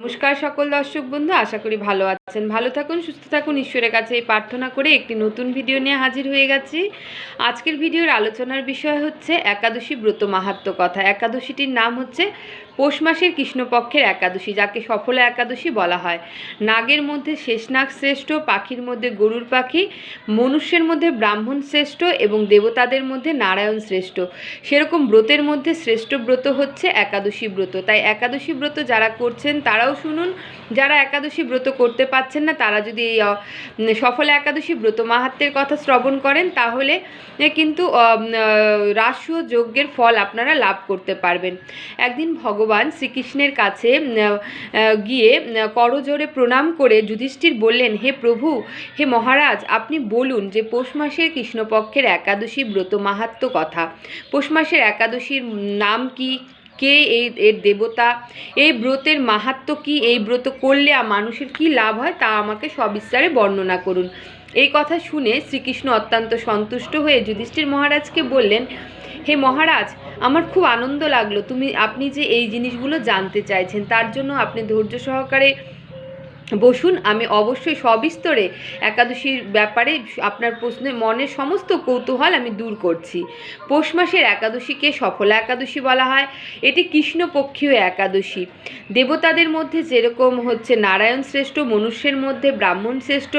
নমস্কার সকল দর্শক বন্ধু, আশা করি ভালো আছেন। ভালো থাকুন, সুস্থ থাকুন। ঈশ্বরের কাছে এই প্রার্থনা করে একটি নতুন ভিডিও নিয়ে হাজির হয়ে গেছি। আজকের ভিডিওর আলোচনার বিষয় হচ্ছে একাদশী ব্রত মাহাত্ম কথা। একাদশীটির নাম হচ্ছে পৌষ মাসের কৃষ্ণপক্ষের একাদশী, যাকে সফলা একাদশী বলা হয়। নাগের মধ্যে শেষনাগ শ্রেষ্ঠ, পাখির মধ্যে গরুর পাখি, মনুষ্যের মধ্যে ব্রাহ্মণ শ্রেষ্ঠ এবং দেবতাদের মধ্যে নারায়ণ শ্রেষ্ঠ। সেরকম ব্রতের মধ্যে শ্রেষ্ঠ ব্রত হচ্ছে একাদশী ব্রত। তাই একাদশী ব্রত যারা করছেন, তারাও শুনুন, যারা একাদশী ব্রত করতে পারছেন না, তারা যদি এই সফল একাদশী ব্রত মাহাত্মের কথা শ্রবণ করেন, তাহলে কিন্তু রাসু যজ্ঞের ফল আপনারা লাভ করতে পারবেন। একদিন ভগবান শ্রীকৃষ্ণের কাছে গিয়ে করজোরে প্রণাম করে যুধিষ্ঠির বললেন, হে প্রভু, হে মহারাজ, আপনি বলুন যে পৌষ মাসের কৃষ্ণপক্ষের একাদশী ব্রত মাহাত্ম কথা। পৌষ মাসের একাদশীর নাম কি? কে এই, এর দেবতা? এই ব্রতের মাহাত্ম কি? এই ব্রত করলে মানুষের কি লাভ হয়? তা আমাকে সবিস্তারে বর্ণনা করুন। এই কথা শুনে শ্রীকৃষ্ণ অত্যন্ত সন্তুষ্ট হয়ে যুধিষ্ঠির মহারাজকে বললেন হে মহারাজ, আমার খুব আনন্দ লাগল। তুমি, আপনি যে এই জিনিসগুলো জানতে চাইছেন, তার জন্য আপনি ধৈর্য সহকারে বসুন, আমি অবশ্যই সবিস্তরে একাদশীর ব্যাপারে আপনার প্রশ্নে মনের সমস্ত কৌতূহল আমি দূর করছি। পৌষ মাসের একাদশীকে সফলা একাদশী বলা হয়। এটি কৃষ্ণপক্ষীয় একাদশী। দেবতাদের মধ্যে যেরকম হচ্ছে নারায়ণ শ্রেষ্ঠ, মনুষ্যের মধ্যে ব্রাহ্মণ শ্রেষ্ঠ,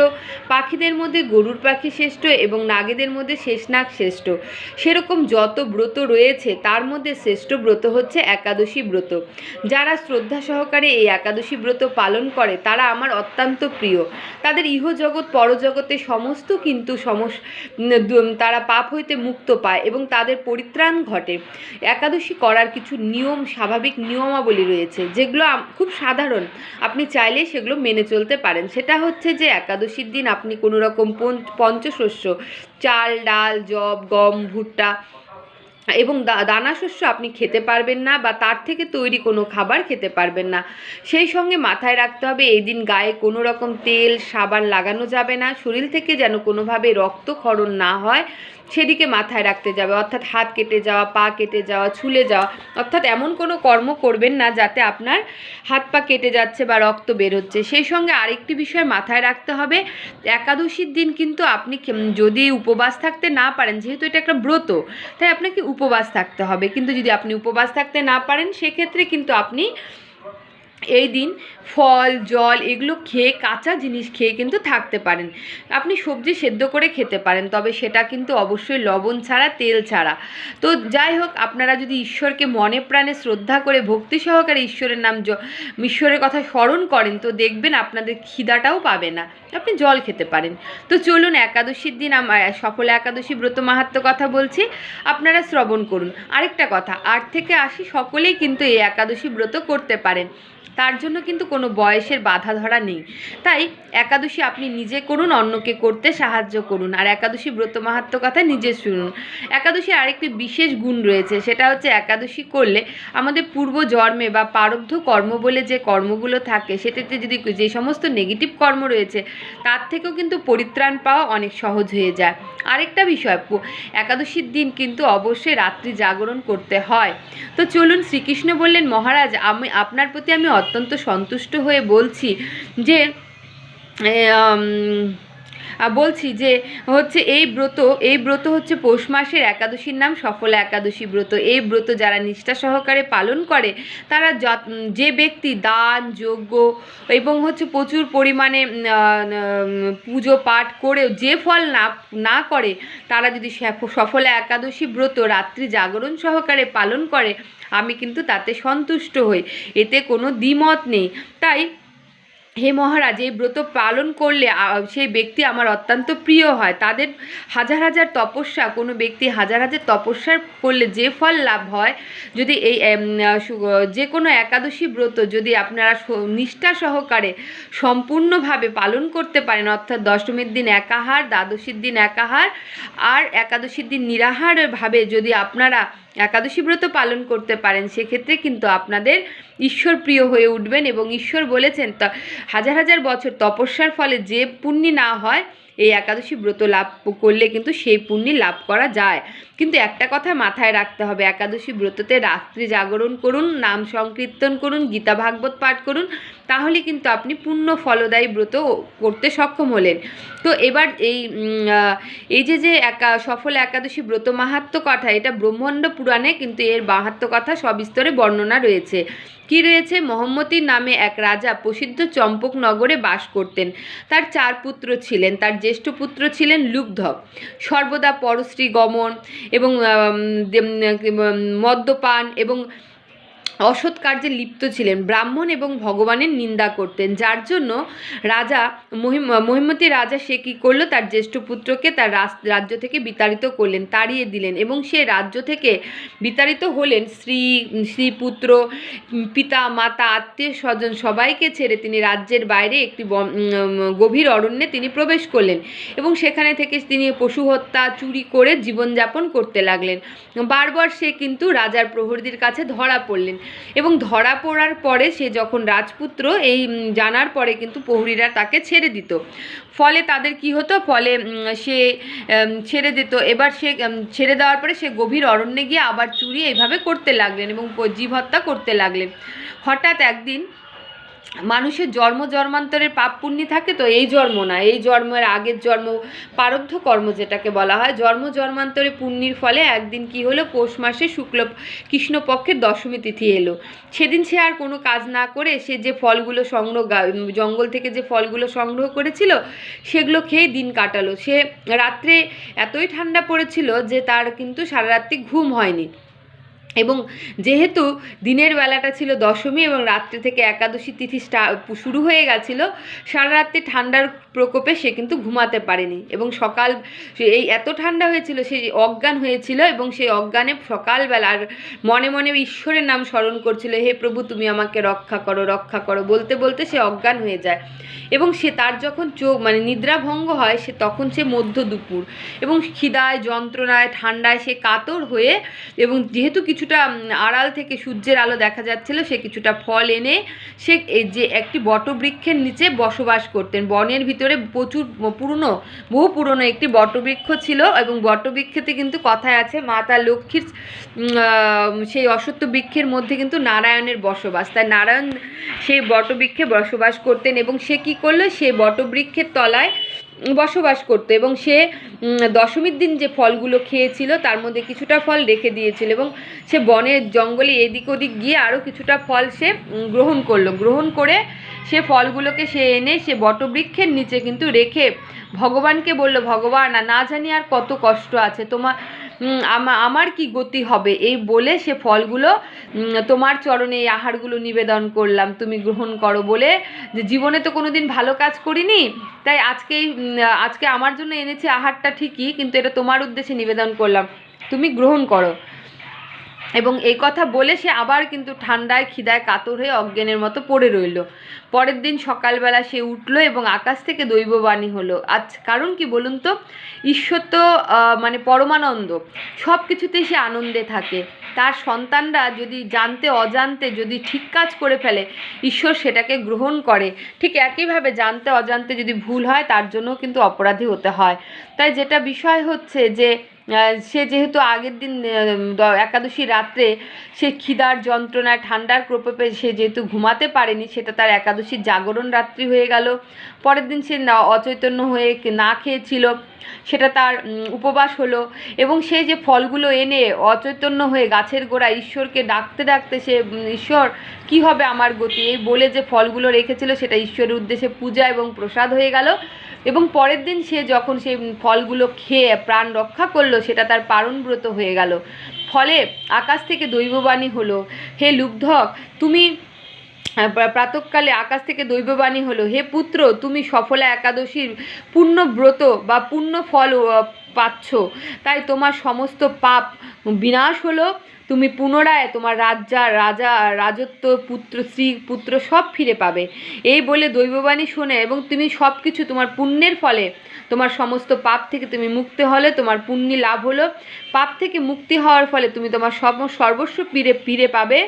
পাখিদের মধ্যে গরুর পাখি শ্রেষ্ঠ এবং নাগেদের মধ্যে শেষনাগ শ্রেষ্ঠ। সেরকম যত ব্রত রয়েছে, তার মধ্যে শ্রেষ্ঠ ব্রত হচ্ছে একাদশী ব্রত। যারা শ্রদ্ধা সহকারে এই একাদশী ব্রত পালন করে, তারা আমার অত্যন্ত প্রিয়। তাদের ইহজগৎ, পরজগতে সমস্ত কিন্তু সমস তারা পাপ হইতে মুক্ত পায় এবং তাদের পরিত্রাণ ঘটে। একাদশী করার কিছু নিয়ম, স্বাভাবিক নিয়মাবলী রয়েছে, যেগুলো খুব সাধারণ। আপনি চাইলে সেগুলো মেনে চলতে পারেন। সেটা হচ্ছে যে, একাদশীর দিন আপনি কোনো রকম পঞ্চ- পঞ্চশস্য চাল, ডাল জব গম, ভুট্টা এবং দানা শস্য আপনি খেতে পারবেন না বা তার থেকে তৈরি কোনো খাবার খেতে পারবেন না। সেই সঙ্গে মাথায় রাখতে হবে এই দিন গায়ে কোনো রকম তেল, সাবান লাগানো যাবে না। শরীর থেকে যেন কোনোভাবে রক্তক্ষরণ না হয়, সেদিকে মাথায় রাখতে যাবে। অর্থাৎ হাত কেটে যাওয়া, পা কেটে যাওয়া, ছুলে যাওয়া, অর্থাৎ এমন কোনো কর্ম করবেন না যাতে আপনার হাত পা কেটে যাচ্ছে বা রক্ত বের হচ্ছে সেই সঙ্গে আরেকটি বিষয় মাথায় রাখতে হবে, একাদশীর দিন কিন্তু আপনি যদি উপবাস থাকতে না পারেন, যেহেতু এটা একটা ব্রত, তাই আপনাকে উপবাস থাকতে হবে। কিন্তু যদি আপনি উপবাস থাকতে না পারেন সেক্ষেত্রে কিন্তু আপনি এই দিন ফল, জল এগুলো খেয়ে কাঁচা জিনিস খেয়ে কিন্তু থাকতে পারেন। আপনি সবজি সেদ্ধ করে খেতে পারেন, তবে সেটা কিন্তু অবশ্যই লবণ ছাড়া, তেল ছাড়া। তো যাই হোক, আপনারা যদি ঈশ্বরকে মনে প্রাণে শ্রদ্ধা করে ভক্তি সহকারে ঈশ্বরের নাম ঈশ্বরের কথা স্মরণ করেন, তো দেখবেন আপনাদের খিদাটাও পাবে না। আপনি জল খেতে পারেন। তো চলুন, একাদশীর দিন আমার সফল একাদশী ব্রত মাহাত্ম কথা বলছি। আপনারা শ্রবণ করুন। আরেকটা কথা, আট থেকে আশি সকলেই কিন্তু এই একাদশী ব্রত করতে পারেন। তার জন্য কিন্তু কোনো বয়সের বাধা ধরা নেই। তাই একাদশী আপনি নিজে করুন, অন্যকে করতে সাহায্য করুন। আর একাদশী ব্রত মাহাত্ম কথা নিজে শুনুন। একাদশীর আরেকটি বিশেষ গুণ রয়েছে, সেটা হচ্ছে একাদশী করলে আমাদের পূর্ব জন্মে বা প্রারব্ধ কর্ম বলে যে কর্মগুলো থাকে, সেটাতে যদি যে সমস্ত নেগেটিভ কর্ম রয়েছে, তার থেকেও কিন্তু পরিত্রাণ পাওয়া অনেক সহজ হয়ে যায়। আরেকটা বিষয় একাদশীর দিন কিন্তু অবশ্যই রাত্রি জাগরণ করতে হয়। তো চলুন শ্রীকৃষ্ণ বললেন, মহারাজ, আমি, আপনার প্রতি আমি অত্যন্ত সন্তুষ্ট হয়ে বলছি যে বলছি যে হচ্ছে এই ব্রত এই ব্রত হচ্ছে পৌষ মাসের একাদশীর নাম সফলা একাদশী ব্রত। এই ব্রত যারা নিষ্ঠা সহকারে পালন করে, তারা যে ব্যক্তি দান, যজ্ঞ এবং হচ্ছে প্রচুর পরিমাণে পুজো পাঠ করেও যে ফল না না করে, তারা যদি সফ- সফলা একাদশী ব্রত রাত্রি জাগরণ সহকারে পালন করে, আমি কিন্তু তাতে সন্তুষ্ট হই। এতে কোনো দ্বিমত নেই। তাই হে মহারাজ, এই ব্রত পালন করলে সেই ব্যক্তি আমার অত্যন্ত প্রিয় হয়। তাদের হাজার হাজার তপস্যা, কোনো ব্যক্তি হাজার হাজার তপস্যার করলে যে ফল লাভ হয়, যদি এই যে কোনো একাদশী ব্রত যদি আপনারা নিষ্ঠা সহকারে সম্পূর্ণভাবে পালন করতে পারেন, অর্থাৎ দশমীর দিন একাহার, দ্বাদশীর দিন একাহার, আর একাদশীর দিন নিরাহারভাবে যদি আপনারা একাদশী ব্রত পালন করতে পারেন, সেক্ষেত্রে কিন্তু আপনাদের ঈশ্বর প্রিয় হয়ে উঠবেন এবং ঈশ্বর বলেছেন, তা হাজার হাজার বছর তপস্যার ফলে যে পুণ্যি না হয়, এই একাদশী ব্রত লাভ করলে কিন্তু সেই পুণ্যি লাভ করা যায়। কিন্তু একটা কথা মাথায় রাখতে হবে, একাদশী ব্রততে রাত্রি জাগরণ করুন, নাম সংকীর্তন করুন, গীতা ভাগবত পাঠ করুন তাহলে কিন্তু আপনি পূর্ণ ফলদায়ী ব্রত করতে সক্ষম হলেন। তো এবার এই এই যে যে একা, সফল একাদশী ব্রত মাহাত্ম কথা, এটা ব্রহ্মাণ্ড পুরাণে কিন্তু এর মাহাত্ম কথা সবিস্তরে বর্ণনা রয়েছে। কি রয়েছে? মহম্মতির নামে এক রাজা প্রসিদ্ধ চম্পক নগরে বাস করতেন। তার চার পুত্র ছিলেন, তার জ্যেষ্ঠ পুত্র ছিলেন লুব্ধক সর্বদা পরশ্রী গমন এবং মদ্যপান এবং অসৎ কার্যে লিপ্ত ছিলেন, ব্রাহ্মণ এবং ভগবানের নিন্দা করতেন, যার জন্য রাজা মহিম, মহিমতী রাজা সে কী করল? তার জ্যেষ্ঠ পুত্রকে তার রাজ্য থেকে বিতাড়িত করলেন, তাড়িয়ে দিলেন এবং সে রাজ্য থেকে বিতাড়িত হলেন। শ্রী স্ত্রী পুত্র, পিতা, মাতা, আত্মীয় স্বজন সবাইকে ছেড়ে তিনি রাজ্যের বাইরে একটি গভীর অরণ্যে তিনি প্রবেশ করলেন এবং সেখানে থেকে তিনি পশু হত্যা, চুরি করে জীবনযাপন করতে লাগলেন। বারবার সে কিন্তু রাজার প্রহরীদের কাছে ধরা পড়লেন। এবং ধরা পড়ার পরে সে যখন রাজপুত্র এই জানার পরে কিন্তু প্রহরীরা তাকে ছেড়ে দিত। ফলে তাদের কি হতো? ফলে সে ছেড়ে দিত। এবার সে ছেড়ে দেওয়ার পরে সে গভীর অরণ্যে গিয়ে আবার চুরি এইভাবে করতে লাগলেন এবং জীব হত্যা করতে লাগলেন। হঠাৎ একদিন মানুষের জন্ম জন্মান্তরের পাপ পুণ্যি থাকে তো এই জন্ম না, এই জন্মের আগের জন্ম পারব্ধ কর্ম যেটাকে বলা হয়, জন্ম জন্মান্তরে পুণ্যির ফলে একদিন কি হলো, পৌষ মাসে শুক্ল কৃষ্ণপক্ষের দশমী তিথি এলো। সেদিন সে আর কোনো কাজ না করে সে যে ফলগুলো সংগ্রহ জঙ্গল থেকে যে ফলগুলো সংগ্রহ করেছিল, সেগুলো খেয়ে দিন কাটালো। সে রাত্রে এতই ঠান্ডা পড়েছিল যে তার কিন্তু সারা রাত্রি ঘুম হয়নি। এবং যেহেতু দিনের বেলাটা ছিল দশমী এবং রাত্রি থেকে একাদশী তিথি শুরু হয়ে গেছিল, সারা রাত্রি ঠান্ডার প্রকোপে সে কিন্তু ঘুমাতে পারেনি এবং সকাল এই এত ঠান্ডা হয়েছিল, সে অজ্ঞান হয়েছিল এবং সেই অজ্ঞানে সকালবেলা আর মনে মনে ঈশ্বরের নাম স্মরণ করছিল, হে প্রভু, তুমি আমাকে রক্ষা করো রক্ষা করো। বলতে বলতে সে অজ্ঞান হয়ে যায় এবং সে তার যখন চোখ মানে নিদ্রাভঙ্গ হয়, সে তখন সে মধ্য দুপুর এবং খিদায়, যন্ত্রণায়, ঠান্ডায় সে কাতর হয়ে এবং যেহেতু কিছুটা আড়াল থেকে সূর্যের আলো দেখা যাচ্ছিল, সে কিছুটা ফল এনে সে যে একটি বটবৃক্ষের নিচে বসবাস করতেন। বনের ভিতরে প্রচুর পুরনো, বহু পুরনো একটি বটবৃক্ষ ছিল এবং বটবৃক্ষতে কিন্তু কথায় আছে মাতা লক্ষ্মীর সেই অসত্য বৃক্ষের মধ্যে কিন্তু নারায়ণের বসবাস। তাই নারায়ণ সেই বটবৃক্ষে বসবাস করতেন এবং সে কি করল? সে বটবৃক্ষের তলায় বসবাস করতো এবং সে দশমীর দিন যে ফলগুলো খেয়েছিল তার মধ্যে কিছুটা ফল রেখে দিয়েছিল এবং সে বনের জঙ্গলে এদিক ওদিক গিয়ে আরও কিছুটা ফল সে গ্রহণ করল। গ্রহণ করে সে ফলগুলোকে সে এনে সে বটবৃক্ষের নিচে কিন্তু রেখে ভগবানকে বলল, ভগবান, না জানি আর কত কষ্ট আছে। তোমার আমার কি গতি হবে? এই বলে সে ফলগুলো তোমার চরণে এই আহারগুলো নিবেদন করলাম, তুমি গ্রহণ করো বলে যে জীবনে তো কোনো দিন ভালো কাজ করিনি, তাই আজকে আজকে আমার জন্য এনেছে আহারটা ঠিকই, কিন্তু এটা তোমার উদ্দেশ্যে নিবেদন করলাম। তুমি গ্রহণ করো। এবং এই কথা বলে সে আবার কিন্তু ঠান্ডায়, খিদায় কাতর হয়ে অজ্ঞানের মতো পড়ে রইল। পরের দিন সকালবেলা সে উঠল এবং আকাশ থেকে দৈববাণী হলো। আজ কারণ কি বলুন তো? ঈশ্বর তো মানে পরমানন্দ। সব কিছুতেই সে আনন্দে থাকে। তার সন্তানরা যদি জানতে, অজান্তে যদি ঠিক কাজ করে ফেলে, ঈশ্বর সেটাকে গ্রহণ করে। ঠিক একইভাবে জানতে, অজান্তে যদি ভুল হয়, তার জন্য কিন্তু অপরাধী হতে হয়। তাই যেটা বিষয় হচ্ছে যে সে যেহেতু আগের দিন একাদশী রাত্রে সে খিদার যন্ত্রণায়, ঠান্ডার প্রকোপে সে যেহেতু ঘুমাতে পারেনি, সেটা তার একাদশীর জাগরণ রাত্রি হয়ে গেল। পরের দিন সে অচৈতন্য হয়ে না খেয়েছিল, সেটা তার উপবাস হলো এবং সে যে ফলগুলো এনে অচৈতন্য হয়ে গাছের গোড়া ঈশ্বরকে ডাকতে ডাকতে সে ঈশ্বর, কি হবে আমার গতি? এই বলে যে ফলগুলো রেখেছিল, সেটা ঈশ্বরের উদ্দেশ্যে পূজা এবং প্রসাদ হয়ে গেল। এবং পরের দিন সে যখন সেই ফলগুলো খেয়ে প্রাণ রক্ষা করল, সেটা তার পারণব্রত হয়ে গেল। ফলে আকাশ থেকে দৈববাণী হলো, হে লুব্ধক, তুমি প্রাতকালে আকাশ থেকে দৈববাণী হলো। হে পুত্র, তুমি সফলা একাদশীর পূর্ণ ব্রত বা পূর্ণ ফল পাচ্ছ। তাই তোমার সমস্ত পাপ বিনাশ হলো। তুমি পুনরায় তোমার রাজা রাজা, রাজত্ব, পুত্র, স্ত্রী, পুত্র সব ফিরে পাবে। এই বলে দৈববাণী শোনে এবং তুমি সব কিছু তোমার পুণ্যের ফলে, তোমার সমস্ত পাপ থেকে তুমি মুক্তি হলে তোমার পুণ্যি লাভ হলো। পাপ থেকে মুক্তি হওয়ার ফলে তুমি তোমার সব সর্বস্ব ফিরে ফিরে পাবে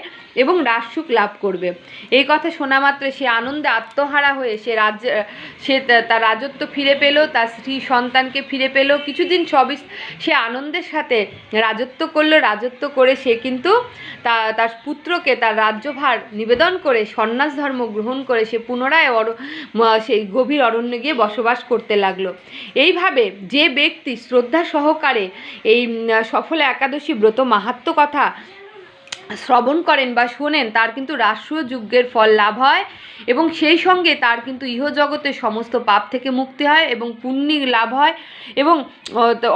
এবং রাজসুখ লাভ করবে। এই কথা শোনা মাত্র সে আনন্দে আত্মহারা হয়ে সে রাজ্য, সে তার রাজত্ব ফিরে পেল, তার স্ত্রী সন্তানকে ফিরে পেল। কিছুদিন দিন সবই সে আনন্দের সাথে রাজত্ব করল, রাজত্ব করে সে কিন্তু তা, তার পুত্রকে, তার রাজ্যভার নিবেদন করে, সন্ন্যাস ধর্ম গ্রহণ করে সে পুনরায় অর সেই গভীর অরণ্যে গিয়ে বসবাস করতে লাগল। এইভাবে যে ব্যক্তি শ্রদ্ধা সহকারে এই সফল একাদশী ব্রত মাহাত্ম কথা শ্রবণ করেন বা শোনেন, তার কিন্তু রাষ্ট্রীয় যজ্ঞের ফল লাভ হয় এবং সেই সঙ্গে তার কিন্তু ইহজগতে সমস্ত পাপ থেকে মুক্তি হয় এবং পুণ্যি লাভ হয় এবং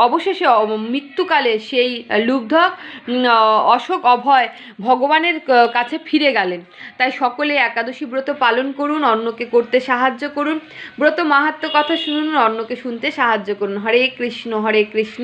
অবশেষে মৃত্যুকালে সেই লুব্ধক অশোক অভয় ভগবানের কাছে ফিরে গেলেন। তাই সকলে একাদশী ব্রত পালন করুন, অন্যকে করতে সাহায্য করুন। ব্রত মাহাত্ম কথা শুনুন, অন্যকে শুনতে সাহায্য করুন। হরে কৃষ্ণ হরে কৃষ্ণ।